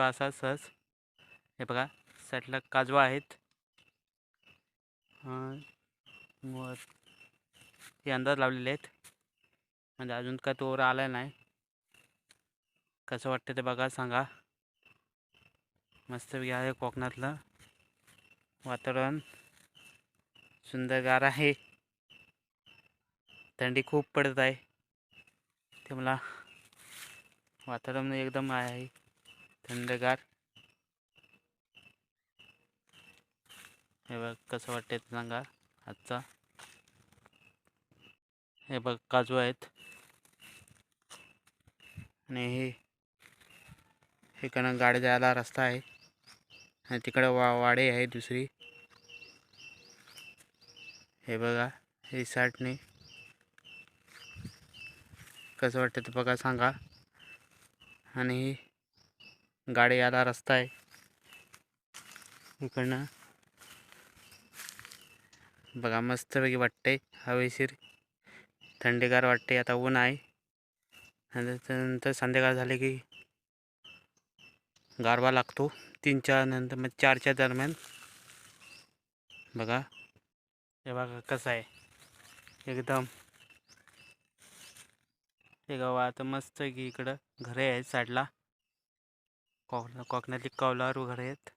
Kilo असा सहज हे बघा साईडला काजवा आहेत. वर हे अंदाज लावलेले आहेत. म्हणजे अजून काय तोवर आला नाही. कसं वाटतं ते बघा सांगा. मस्त आहे कोकणातलं वातावरण. सुंदरगार आहे. थंडी खूप पडत आहे. ते मला वातावरण एकदम आहे. थंडगार. हे बघ कसं वाटते सांगा आजचा. हे बघ काजू आहेत. आणि हे इकडं गाडी जायला रस्ता आहे. आणि तिकडं वा वाडे आहे दुसरी. हे बघा हे साईडने कसं वाटतं ते बघा सांगा. आणि गाडी यायला रस्ता आहे. इकडनं. बघा मस्तपैकी वाटते हवेशीर. थंडीगार वाटते आता ऊन आहे. आणि त्याच्यानंतर संध्याकाळ झाले की गारवा लागतो. तीन चार नंतर मग चारच्या दरम्यान. बघा. हे बघा कसं आहे. एकदम. हे गाव आता मस्त की इकडं घरे आहेत साईडला. कोक कोकणातली कौलार वगैरे आहेत.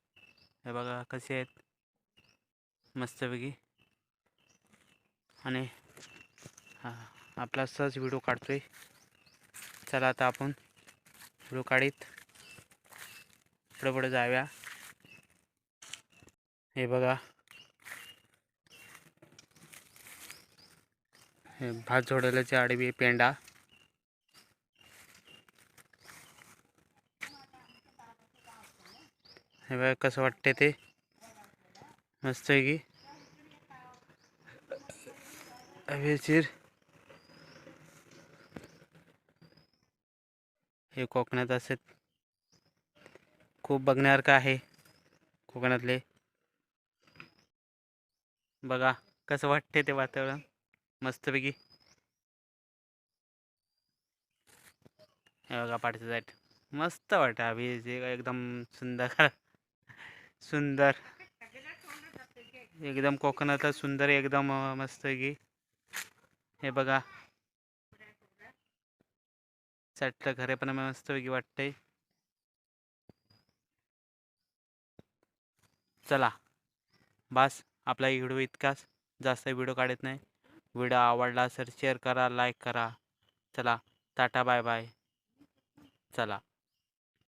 हे बघा कसे आहेत. मस्तपैकी. आणि हा आपला सहज व्हिडिओ काढतोय. चला आता आपण व्हिडिओ काढीत. पुढे पुढे जाऊया. हे बघा. हे भात झोडल्याचे आडवी पेंडा हे बघा कसं वाटते ते. मस्त आहे की. हवेशीर हे कोकणात असे खूप बघण्यासारखं आहे कोकणातले. बघा कसं वाटते ते वातावरण. मस्तपैकी. हे बघा पाठीचं साईड. मस्त वाटतं हवी एकदम सुंदर. सुंदर. एकदम कोकणातला सुंदर एकदम मस्त की हे बघा. साईडला घरे पण मस्तपैकी वाटते चला. बस आपला व्हिडिओ इतकाच. जास्त व्हिडिओ काढत नाही. व्हिडिओ आवडला सर शेअर करा लाईक करा. चला. टाटा बाय बाय चला.